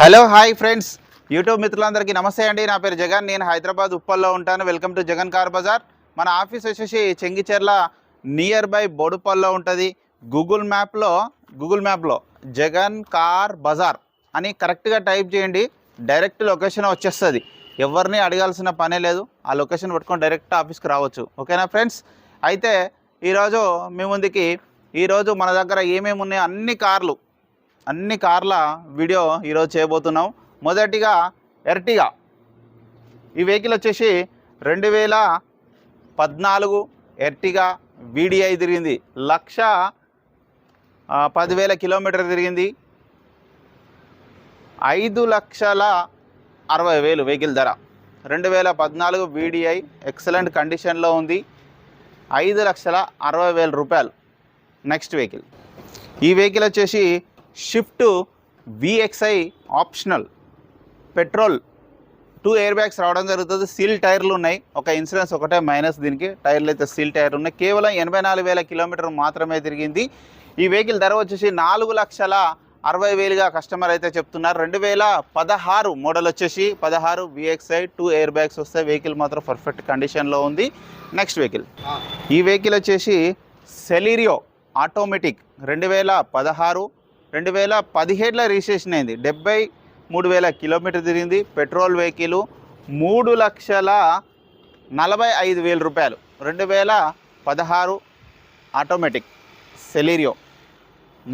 Hello hi friends. YouTube మిత్రులందరికీ నమస్తే అండి. నా పేరు జగన్. నేను హైదరాబాద్ ఉప్పల్లో ఉంటాను. Welcome to Jagan car bazaar. మన ఆఫీస్ వచ్చేసి చెంగిచెర్ల నియర్ బై బోడుపల్లో ఉంటుంది. గూగుల్ మ్యాప్లో గూగుల్ మ్యాప్లో జగన్ కార్ బజార్ అని కరెక్ట్గా టైప్ చేయండి. డైరెక్ట్ లొకేషన్ వచ్చేస్తుంది. ఎవరిని అడగాల్సిన పనే లేదు. ఆ లొకేషన్ పట్టుకొని డైరెక్ట్ ఆఫీస్కి రావచ్చు. ఓకేనా ఫ్రెండ్స్? అయితే ఈరోజు మీ ముందుకి ఈరోజు మన దగ్గర ఏమేమి ఉన్నాయో అన్ని కార్లు అన్ని కార్ల వీడియో ఈరోజు చేయబోతున్నాం. మొదటిగా ఎర్టిగా. ఈ వెహికల్ వచ్చేసి రెండు వేల పద్నాలుగు ఎర్టిగా వీడిఐ తిరిగింది. లక్ష పదివేల కిలోమీటర్ తిరిగింది. ఐదు లక్షల అరవై వేలు వెహికల్ ధర. రెండు వేల పద్నాలుగు వీడిఐ ఎక్సలెంట్ కండిషన్లో ఉంది. ఐదు లక్షల అరవై వేల రూపాయలు నెక్స్ట్ వెహికల్. ఈ వెహికల్ వచ్చేసి Swift VXI optional. Petrol two air bags రావడం జరుగుతుంది. సీల్ టైర్లు ఉన్నాయి. ఒక ఇన్సూరెన్స్ ఒకటే మైనస్ దీనికి టైర్లు అయితే సీల్ టైర్లు ఉన్నాయి. కేవలం ఎనభై నాలుగు వేల కిలోమీటర్ మాత్రమే తిరిగింది. ఈ వెహికల్ ధర వచ్చేసి నాలుగు లక్షల అరవై వేలుగా కస్టమర్ అయితే చెప్తున్నారు. రెండు వేల పదహారు మోడల్ వచ్చేసి పదహారు విఎక్స్ఐ టూ ఎయిర్ బ్యాగ్స్ వస్తే వెహికల్ మాత్రం పర్ఫెక్ట్ కండిషన్లో ఉంది. Next vehicle. ఈ వెహికల్ వచ్చేసి సెలీరియో ఆటోమేటిక్ రెండు వేల పదహారు రెండు వేల పదిహేడులో రిజిస్ట్రేషన్ అయింది. డెబ్బై మూడు వేల కిలోమీటర్ తిరిగింది. పెట్రోల్ వెహికల్ మూడు లక్షల నలభై ఐదు వేల రూపాయలు. రెండు వేల పదహారు ఆటోమేటిక్ సెలీరియో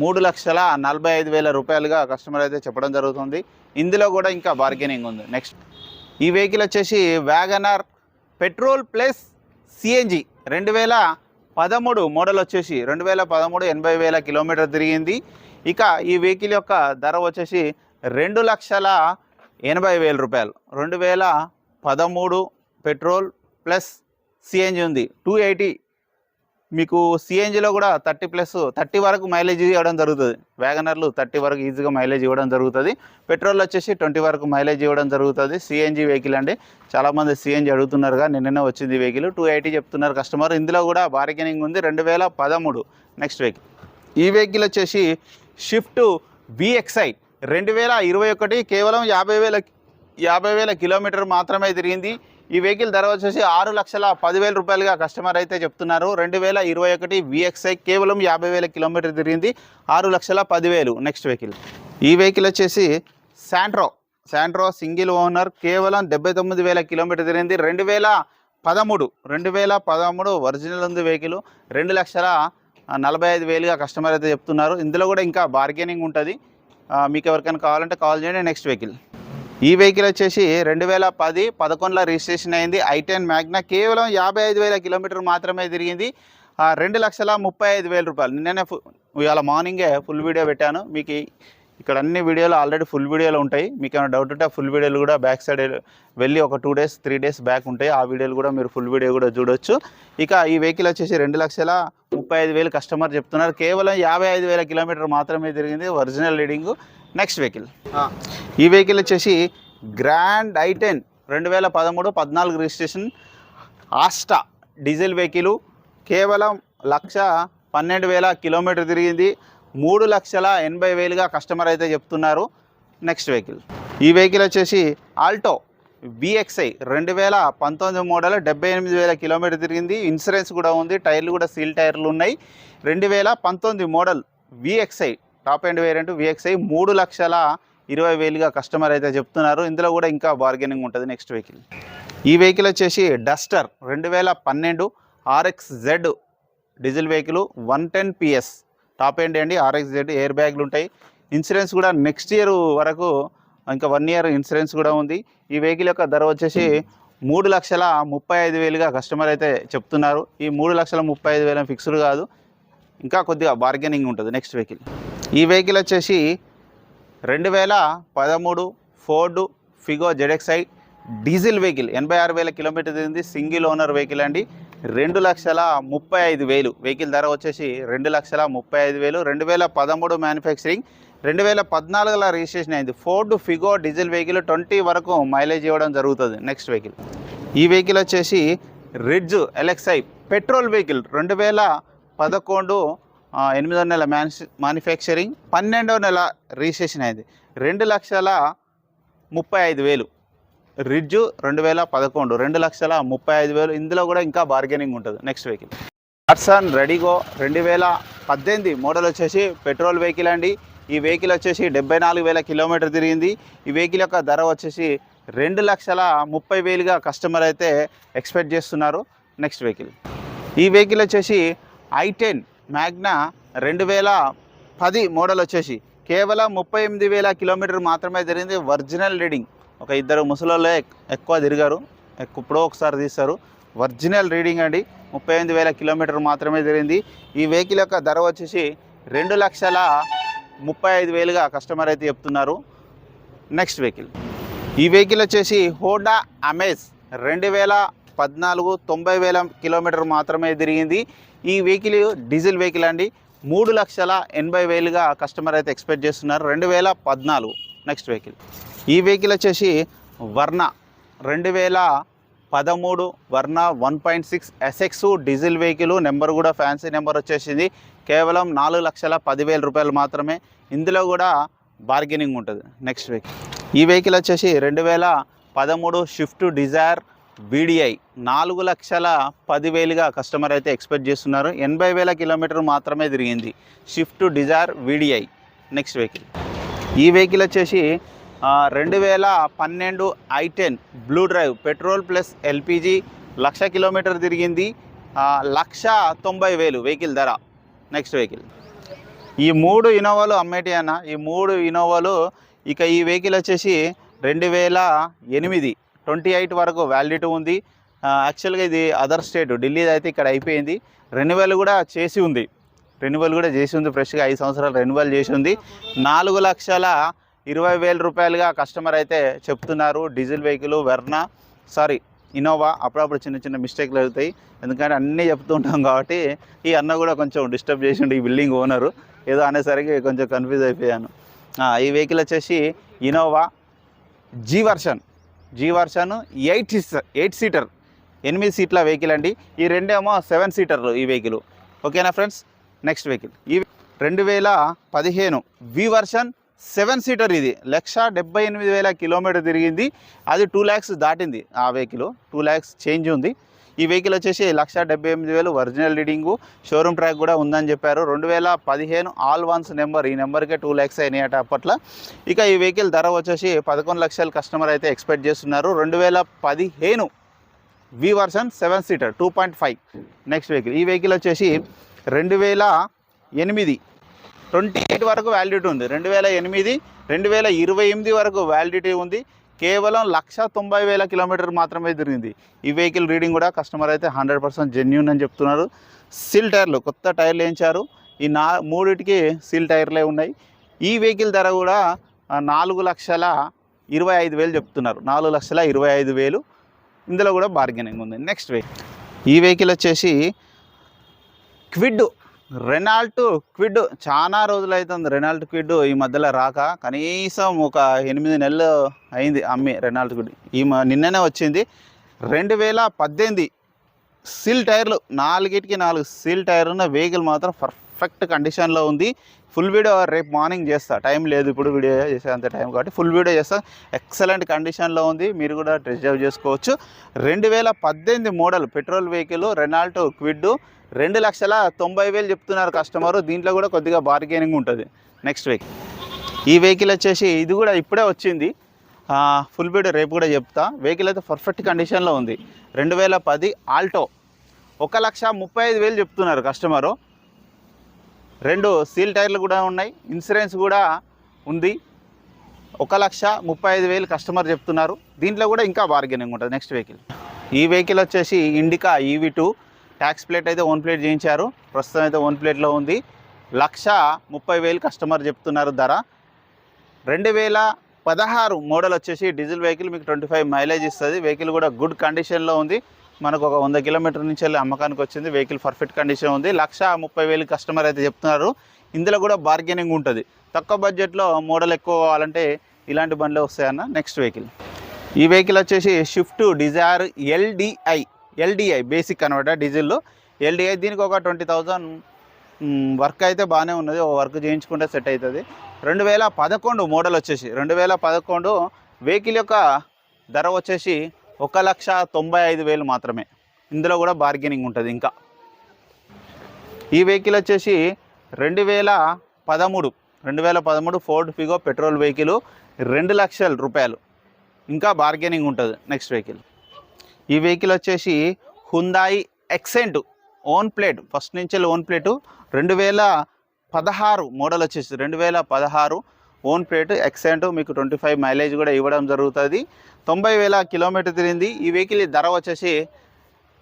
మూడు లక్షల నలభై ఐదు వేల రూపాయలుగా కస్టమర్ అయితే చెప్పడం జరుగుతుంది. ఇందులో కూడా ఇంకా బార్గెనింగ్ ఉంది. నెక్స్ట్ ఈ వెహికల్ వచ్చేసి వ్యాగనార్ పెట్రోల్ ప్లస్ సిఎన్జి రెండు వేల పదమూడు మోడల్ వచ్చేసి రెండు వేల పదమూడు ఎనభై వేల కిలోమీటర్ తిరిగింది. ఇక ఈ వెహికల్ యొక్క ధర వచ్చేసి రెండు లక్షల ఎనభై వేల రూపాయలు. రెండు వేల పదమూడు పెట్రోల్ ప్లస్ సిఎన్జి ఉంది. టూ ఎయిటీ మీకు సిఎన్జిలో కూడా థర్టీ ప్లస్ థర్టీ వరకు మైలేజ్ ఇవ్వడం జరుగుతుంది. వ్యాగనర్లు థర్టీ వరకు ఈజీగా మైలేజ్ ఇవ్వడం జరుగుతుంది. పెట్రోల్ వచ్చేసి ట్వంటీ వరకు మైలేజ్ ఇవ్వడం జరుగుతుంది. సిఎన్జి వెహికల్ అండి. చాలామంది సిఎన్జి అడుగుతున్నారుగా నిన్ననే వచ్చింది వెహికల్. టూ ఎయిటీ చెప్తున్నారు కస్టమర్. ఇందులో కూడా బార్గెనింగ్ ఉంది. రెండు వేల పదమూడు. నెక్స్ట్ వెహికల్ ఈ వెహికల్ వచ్చేసి షిఫ్ట్ విఎక్స్ఐ రెండు వేల ఇరవై ఒకటి కేవలం యాభై వేల యాభై వేల కిలోమీటర్ మాత్రమే తిరిగింది. ఈ వెహికల్ ధర వచ్చేసి ఆరు లక్షల పదివేల రూపాయలుగా కస్టమర్ అయితే చెప్తున్నారు. రెండు వేల ఇరవై ఒకటి విఎక్స్ఐ కేవలం యాభై వేల కిలోమీటర్ తిరిగింది. ఆరు లక్షల పదివేలు నెక్స్ట్ వెహికల్. ఈ వెహికల్ వచ్చేసి శాంట్రో. శాంట్రో సింగిల్ ఓనర్ కేవలం డెబ్బై తొమ్మిది వేల కిలోమీటర్ తిరిగింది. రెండు వేల పదమూడు రెండు వేల పదమూడు ఒరిజినల్ ఉంది వెహికల్. రెండు లక్షల నలభై ఐదు వేలుగా కస్టమర్ అయితే చెప్తున్నారు. ఇందులో కూడా ఇంకా బార్గెనింగ్ ఉంటుంది. మీకు ఎవరికైనా కావాలంటే కాల్ చేయండి నెక్స్ట్ వెహికల్ ఈ వెహికల్ వచ్చేసి రెండు వేల పది పదకొండులో రిజిస్ట్రేషన్ అయింది. ఐ టెన్ మ్యాగ్నా కేవలం యాభై ఐదు వేల కిలోమీటర్ మాత్రమే తిరిగింది. రెండు లక్షల ముప్పై ఐదు వేల రూపాయలు. నిన్ననే ఫు ఇవాళ మార్నింగే ఫుల్ వీడియో పెట్టాను. మీకు ఇక్కడ అన్ని వీడియోలు ఆల్రెడీ ఫుల్ వీడియోలు ఉంటాయి. మీకు ఏమైనా డౌట్ ఉంటే ఆ ఫుల్ వీడియోలు కూడా బ్యాక్ సైడ్ వెళ్ళి ఒక two days three days back ఉంటాయి. ఆ వీడియోలు కూడా మీరు ఫుల్ వీడియో కూడా చూడొచ్చు. ఇక ఈ వెహికల్ వచ్చేసి రెండు లక్షల ముప్పై ఐదు వేలు కస్టమర్ చెప్తున్నారు. కేవలం యాభై ఐదు వేల కిలోమీటర్ మాత్రమే తిరిగింది ఒరిజినల్ రీడింగ్ నెక్స్ట్ వెహికల్ ఈ వెహికల్ వచ్చేసి గ్రాండ్ ఐ టెన్ రెండు వేల పదమూడు పద్నాలుగు రిజిస్ట్రేషన్ ఆస్టా డీజిల్ వెహికల్ కేవలం లక్ష పన్నెండు వేల కిలోమీటర్ తిరిగింది. మూడు లక్షల ఎనభై వేలుగా కస్టమర్ అయితే చెప్తున్నారు నెక్స్ట్ వెహికల్. ఈ వెహికల్ వచ్చేసి ఆల్టో విఎక్స్ఐ రెండు వేల పంతొమ్మిది మోడల్ డెబ్బై ఎనిమిది వేల కిలోమీటర్ తిరిగింది. ఇన్సూరెన్స్ కూడా ఉంది టైర్లు కూడా సీల్ టైర్లు ఉన్నాయి. రెండు వేల పంతొమ్మిది model VXI top and variant VXI మూడు లక్షల ఇరవై వేలుగా కస్టమర్ అయితే చెప్తున్నారు. ఇందులో కూడా ఇంకా బార్గెనింగ్ ఉంటుంది నెక్స్ట్ వెహికల్. ఈ వెహికల్ వచ్చేసి డస్టర్ రెండు వేల పన్నెండు RX Z diesel vehicle one ten PS top end అండి? ఆర్ఎక్స్ జెడ్ ఎయిర్ బ్యాగ్లు ఉంటాయి. ఇన్సూరెన్స్ కూడా నెక్స్ట్ ఇయర్ వరకు ఇంకా వన్ ఇయర్ ఇన్సూరెన్స్ కూడా ఉంది. ఈ వెహికల్ యొక్క ధర వచ్చేసి మూడు లక్షల ముప్పై ఐదు వేలుగా కస్టమర్ అయితే చెప్తున్నారు. ఈ మూడు లక్షల ముప్పై ఐదు వేల ఫిక్స్డ్ కాదు. ఇంకా కొద్దిగా బార్గెనింగ్ ఉంటుంది నెక్స్ట్ వెహికల్. ఈ వెహికల్ వచ్చేసి రెండు వేల పదమూడు Ford Figo ZXI diesel vehicle. ఎనభై ఆరు వేల కిలోమీటర్ తిరిగింది. సింగిల్ ఓనర్ వెహికల్ అండి. రెండు లక్షల ముప్పై ఐదు వేలు. వెహికల్ ధర వచ్చేసి రెండు లక్షల ముప్పై ఐదు వేలు. రెండు వేల పదమూడు మ్యానుఫ్యాక్చరింగ్ రెండు వేల పద్నాలుగులో రిజిస్ట్రేషన్ అయింది. Ford Figo diesel vehicle twenty వరకు మైలేజ్ ఇవ్వడం జరుగుతుంది. నెక్స్ట్ వెహికల్ ఈ వెహికల్ వచ్చేసి రిడ్జ్ ఎలెక్సై పెట్రోల్ వెహికల్ రెండు వేల పదకొండు ఎనిమిదో నెల మ్యాను మ్యానుఫ్యాక్చరింగ్ పన్నెండో నెల రిజిస్ట్రేషన్ అయింది. రెండు లక్షల ముప్పై ఐదు వేలు. రిడ్జ్ రెండు వేల పదకొండు రెండు లక్షల ముప్పై ఐదు వేలు. ఇందులో కూడా ఇంకా బార్గెనింగ్ ఉంటుంది నెక్స్ట్ వెహికల్ హాట్సన్ రెడీగో రెండు వేల పద్దెనిమిది మోడల్ వచ్చేసి పెట్రోల్ వెహికల్ అండి. ఈ వెహికల్ వచ్చేసి డెబ్బై నాలుగు వేల కిలోమీటర్ తిరిగింది. ఈ వెహికల్ యొక్క ధర వచ్చేసి రెండు లక్షల ముప్పై వేలుగా కస్టమర్ అయితే ఎక్స్పెక్ట్ చేస్తున్నారు నెక్స్ట్ వెహికల్ ఈ వెహికల్ వచ్చేసి ఐ టెన్ మ్యాగ్నా రెండు వేల పది మోడల్ వచ్చేసి కేవలం ముప్పై ఎనిమిది వేల కిలోమీటర్ మాత్రమే జరిగింది ఒరిజినల్ రీడింగ్ ఒక ఇద్దరు ముసలోళ్ళే ఎక్కువ తిరిగారు. ఎక్కువ ఎప్పుడో ఒకసారి తీస్తారు ఒరిజినల్ రీడింగ్ అండి. ముప్పై ఎనిమిది వేల కిలోమీటర్ మాత్రమే తిరిగింది ఈ వెహికల్ యొక్క ధర వచ్చేసి రెండు లక్షల ముప్పై ఐదు వేలుగా కస్టమర్ అయితే చెప్తున్నారు. Next vehicle. ఈ వెహికల్ వచ్చేసి హోండా అమేజ్ రెండు వేల పద్నాలుగు తొంభై వేల కిలోమీటర్ మాత్రమే తిరిగింది. ఈ వెహికల్ డీజిల్ వెహికల్ అండి. మూడు లక్షల ఎనభై వేలుగా కస్టమర్ అయితే ఎక్స్పెక్ట్ చేస్తున్నారు. రెండు వేల పద్నాలుగు. Next vehicle. ఈ వెహికల్ వచ్చేసి వర్ణ రెండు వేల పదమూడు Verna one point six SX diesel vehicle number కూడా ఫ్యాన్సీ నెంబర్ వచ్చేసింది. కేవలం నాలుగు లక్షల పదివేల రూపాయలు మాత్రమే. ఇందులో కూడా బార్గెనింగ్ ఉంటుంది. నెక్స్ట్ వెహికల్ ఈ వెహికల్ వచ్చేసి రెండు వేల పదమూడు షిఫ్ట్ డిజైర్ వీడిఐ నాలుగు లక్షల పదివేలుగా కస్టమర్ అయితే ఎక్స్పెక్ట్ చేస్తున్నారు. ఎనభై వేల కిలోమీటర్ మాత్రమే తిరిగింది. Swift Dzire VDI next vehicle ఈ వెహికల్ వచ్చేసి రెండు వేల పన్నెండు I ten blue drive petrol plus LPG lakh kilometre తిరిగింది. లక్ష తొంభై వేలు వెహికల్ ధర నెక్స్ట్ వెహికల్ ఈ మూడు ఇనోవాలు అమ్మేటి అన్న? ఈ మూడు ఇనోవాలు ఇక ఈ వెహికల్ వచ్చేసి రెండు వేల ఎనిమిది ట్వంటీ ఎయిట్ వరకు వ్యాలిడిటీ ఉంది. యాక్చువల్గా ఇది అదర్ స్టేట్ ఢిల్లీ అయితే ఇక్కడ అయిపోయింది. రెన్యువల్ కూడా చేసి ఉంది. రెన్యువల్ కూడా చేసి ఉంది ఫ్రెష్గా ఐదు సంవత్సరాలు రెన్యువల్ చేసి ఉంది. నాలుగు లక్షల ఇరవై వేల రూపాయలుగా కస్టమర్ అయితే చెప్తున్నారు. Diesel vehicle Verna sorry Innova అప్పుడప్పుడు చిన్న చిన్న మిస్టేక్లు అవుతాయి ఎందుకంటే అన్నీ చెప్తుంటాం కాబట్టి ఈ అన్న కూడా కొంచెం డిస్టర్బ్ చేసిండు ఈ బిల్డింగ్ ఓనరు. ఏదో అనేసరికి కొంచెం కన్ఫ్యూజ్ అయిపోయాను. ఈ వెహికల్ వచ్చేసి Innova G version. G version eight eight seater ఎనిమిది సీట్ల వెహికల్ అండి. ఈ రెండేమో సెవెన్ సీటర్లు ఈ వెహికల్. ఓకేనా ఫ్రెండ్స్? Next vehicle. ఈ రెండు వేల పదిహేను వి వర్షన్ సెవెన్ సీటర్ ఇది. లక్ష డెబ్బై ఎనిమిది వేల కిలోమీటర్ తిరిగింది. అది టూ ల్యాక్స్ దాటింది ఆ వెహికల్ టూ ల్యాక్స్ చేంజ్ ఉంది. ఈ వెహికల్ వచ్చేసి లక్ష డెబ్బై ఎనిమిది వేలు ఒరిజినల్ రీడింగు షోరూమ్ ట్రాక్ కూడా ఉందని చెప్పారు. రెండు వేల పదిహేను ఆల్ వన్స్ నెంబర్ ఈ నెంబర్కే టూ ల్యాక్స్ అయినాయట అప్పట్లో. ఇక ఈ వెహికల్ ధర వచ్చేసి పదకొండు లక్షల కస్టమర్ అయితే ఎక్స్పెక్ట్ చేస్తున్నారు. రెండు వేల పదిహేను V version seven seater two point five next vehicle ఈ వెహికల్ వచ్చేసి రెండు వేల ఎనిమిది ట్వంటీ ఎయిట్ వరకు వ్యాలిడిటీ ఉంది. రెండు వేల ఎనిమిది రెండు వేల ఇరవై ఎనిమిది వరకు వ్యాలిడిటీ ఉంది. కేవలం లక్ష తొంభై వేల కిలోమీటర్ మాత్రమే తిరిగింది. ఈ వెహికల్ రీడింగ్ కూడా కస్టమర్ అయితే హండ్రెడ్ పర్సెంట్ జెన్యున్ అని చెప్తున్నారు. సీల్ టైర్లు కొత్త టైర్లు వేయించారు. ఈ నా మూడిటికి సీల్ టైర్లే ఉన్నాయి. ఈ వెహికల్ ధర కూడా నాలుగు లక్షల ఇరవై ఐదు వేలు చెప్తున్నారు. నాలుగు లక్షల ఇరవై ఐదు వేలు. ఇందులో కూడా బార్గెనింగ్ ఉంది. నెక్స్ట్ వెహికల్ ఈ వెహికల్ వచ్చేసి క్విడ్ రెనాల్ట్ క్విడ్ చాలా రోజులు అవుతుంది రెనాల్ట్ క్విడ్ ఈ మధ్యలో రాక కనీసం ఒక ఎనిమిది నెలలు అయింది అమ్మి రెనాల్ట్ క్విడ్. ఈ నిన్ననే వచ్చింది. రెండు వేల పద్దెనిమిది సీల్ టైర్లు నాలుగిటికి నాలుగు సీల్ టైర్ ఉన్న వెహికల్ మాత్రం పర్ఫెక్ట్ కండిషన్లో ఉంది. ఫుల్ వీడియో రేపు మార్నింగ్ చేస్తా. టైం లేదు ఇప్పుడు వీడియో చేసేంత టైం కాబట్టి ఫుల్ వీడియో చేస్తా. ఎక్సలెంట్ కండిషన్లో ఉంది. మీరు కూడా రిజర్వ్ డ్రైవ్ చేసుకోవచ్చు. రెండు వేల పద్దెనిమిది model petrol vehicle Renault Kwid రెండు లక్షల తొంభై వేలు చెప్తున్నారు కస్టమరు. దీంట్లో కూడా కొద్దిగా బార్గెనింగ్ ఉంటుంది. నెక్స్ట్ వెహికల్ ఈ వెహికల్ వచ్చేసి ఇది కూడా ఇప్పుడే వచ్చింది. ఫుల్ బీడ్ రేపు కూడా చెప్తా. వెహికల్ అయితే పర్ఫెక్ట్ కండిషన్లో ఉంది. రెండు వేల పది ఆల్టో. ఒక లక్ష ముప్పై ఐదు వేలు చెప్తున్నారు కస్టమరు. రెండు సీల్ టైర్లు కూడా ఉన్నాయి. ఇన్సూరెన్స్ కూడా ఉంది. ఒక లక్ష ముప్పై ఐదు వేలు కస్టమర్ చెప్తున్నారు. దీంట్లో కూడా ఇంకా బార్గెనింగ్ ఉంటుంది. నెక్స్ట్ వెహికల్ ఈ వెహికల్ వచ్చేసి Indica EV two tax plate అయితే ఓన్ ప్లేట్ చేయించారు. ప్రస్తుతం అయితే ఓన్ ప్లేట్లో ఉంది. లక్ష ముప్పై వేలు కస్టమర్ చెప్తున్నారు ధర. రెండు వేల పదహారు మోడల్ వచ్చేసి డీజిల్ వెహికల్ మీకు ట్వంటీ ఫైవ్ మైలేజ్ ఇస్తుంది. వెహికల్ కూడా గుడ్ కండిషన్లో ఉంది. మనకు ఒక వంద కిలోమీటర్ నుంచి వెళ్ళి అమ్మకానికి వచ్చింది. వెహికల్ పర్ఫెక్ట్ కండిషన్ ఉంది. లక్ష ముప్పై వేలు కస్టమర్ అయితే చెప్తున్నారు. ఇందులో కూడా బార్గెనింగ్ ఉంటుంది. తక్కువ బడ్జెట్లో మోడల్ ఎక్కువ కావాలంటే ఇలాంటి బండ్లే వస్తాయన్న నెక్స్ట్ వెహికల్ ఈ వెహికల్ వచ్చేసి Swift Dzire LDI LDI basic అనమాట డీజిల్లో. ఎల్డిఐ దీనికి ఒక ట్వంటీ థౌజండ్ వర్క్ అయితే బాగానే ఉన్నది. ఓ వర్క్ చేయించుకుంటే సెట్ అవుతుంది. రెండు వేల పదకొండు మోడల్ వచ్చేసి రెండు వేల పదకొండు వెహికల్ యొక్క ధర వచ్చేసి ఒక లక్ష తొంభై ఐదు వేలు మాత్రమే. ఇందులో కూడా బార్గెనింగ్ ఉంటుంది ఇంకా. ఈ వెహికల్ వచ్చేసి రెండు వేల పదమూడు రెండు వేల పదమూడు ఫోర్డ్ ఫిగో పెట్రోల్ వెహికల్ రెండు లక్షల రూపాయలు. ఇంకా బార్గెనింగ్ ఉంటుంది నెక్స్ట్ వెహికల్. ఈ వెహికల్ వచ్చేసి Hyundai Xcent own plate first నుంచి ఓన్ ప్లేటు. రెండు వేల పదహారు మోడల్ వచ్చేసి రెండు వేల పదహారు ఓన్ ప్లేట్ ఎక్సెంట్ మీకు ట్వంటీ ఫైవ్ మైలేజ్ కూడా ఇవ్వడం జరుగుతుంది. తొంభై వేల కిలోమీటర్ తిరిగింది. ఈ వెహికల్ ధర వచ్చేసి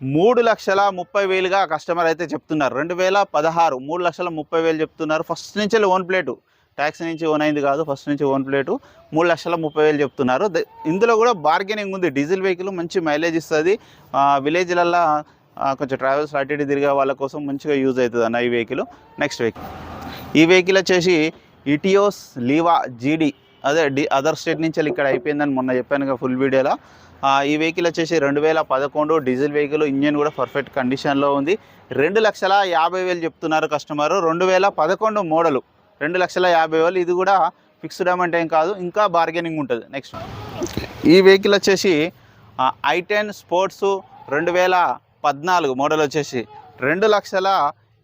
మూడు లక్షల ముప్పై వేలుగా కస్టమర్ అయితే చెప్తున్నారు. రెండు వేల పదహారు మూడు లక్షల ముప్పై వేలు చెప్తున్నారు. ఫస్ట్ నుంచి ఓన్ ప్లేటు. ట్యాక్స్ నుంచి ఓన్ అయింది కాదు ఫస్ట్ నుంచి ఓన్ ప్లేటు. మూడు లక్షల ముప్పై వేలు చెప్తున్నారు. ద- ఇందులో కూడా బార్గెనింగ్ ఉంది. డీజిల్ వెహికల్ మంచి మైలేజ్ ఇస్తుంది. విలేజ్లల్లో కొంచెం ట్రావెల్స్ అటు ఇటు తిరిగే వాళ్ళ కోసం మంచిగా యూజ్ అవుతుంది అన్న ఈ వెహికల్. Next vehicle. ఈ వెహికల్ వచ్చేసి ఇటియోస్ లీవా జీడీ. అదే డి అదర్ స్టేట్ నుంచి ఇక్కడ అయిపోయిందని మొన్న చెప్పాను కదా ఫుల్ వీడియోలో. ఈ వెహికల్ వచ్చేసి రెండు వేల పదకొండు డీజిల్ వెహికల్ ఇంజన్ కూడా పర్ఫెక్ట్ కండిషన్లో ఉంది. రెండు లక్షల యాభై వేలు చెప్తున్నారు కస్టమర్. రెండు వేల పదకొండు మోడలు. రెండు లక్షల యాభై వేలు. ఇది కూడా ఫిక్స్డ్ అమౌంట్ ఏం కాదు ఇంకా బార్గెనింగ్ ఉంటుంది. నెక్స్ట్ ఈ వెహికల్ వచ్చేసి ఐ టెన్ స్పోర్ట్స్ రెండు వేల పద్నాలుగు మోడల్ వచ్చేసి రెండు లక్షల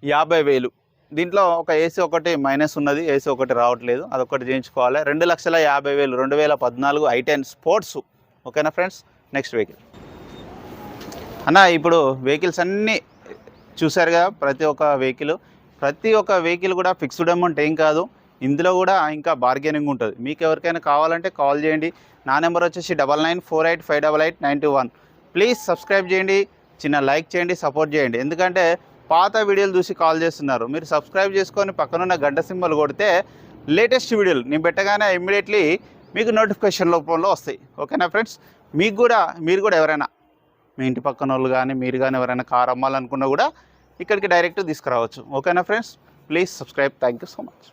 యాభై వేలు. దీంట్లో ఒక ఏసీ ఒకటి మైనస్ ఉన్నది ఏసీ ఒకటి రావట్లేదు. అదొకటి చేయించుకోవాలి. రెండు లక్షల యాభై వేలు రెండు వేల పద్నాలుగు ఐ టెన్ స్పోర్ట్స్ ఓకేనా ఫ్రెండ్స్ నెక్స్ట్ వెహికల్ అన్న ఇప్పుడు వెహికల్స్ అన్నీ చూశారు కదా ప్రతి ఒక్క వెహికల్ ప్రతి ఒక్క వెహికల్ కూడా ఫిక్స్డ్ అమౌంట్ ఏం కాదు. ఇందులో కూడా ఇంకా బార్గెనింగ్ ఉంటుంది. మీకు ఎవరికైనా కావాలంటే కాల్ చేయండి. నా నెంబర్ వచ్చేసి double nine four eight five double eight nine two one. Please subscribe చేయండి. చిన్న లైక్ చేయండి సపోర్ట్ చేయండి. ఎందుకంటే పాత వీడియోలు చూసి కాల్ చేస్తున్నారు. మీరు సబ్స్క్రైబ్ చేసుకొని పక్కనున్న గంట సింబల్ కొడితే లేటెస్ట్ వీడియోలు నేను పెట్టగానే ఇమ్మీడియట్లీ మీకు నోటిఫికేషన్ రూపంలో వస్తాయి. ఓకేనా ఫ్రెండ్స్? మీకు కూడా మీరు కూడా ఎవరైనా మీ ఇంటి పక్కన వాళ్ళు కానీ మీరు కానీ ఎవరైనా కార్ అమ్మాలనుకున్నా కూడా ఇక్కడికి డైరెక్ట్ తీసుకురావచ్చు. ఓకేనా friends? Please subscribe. Thank you so much.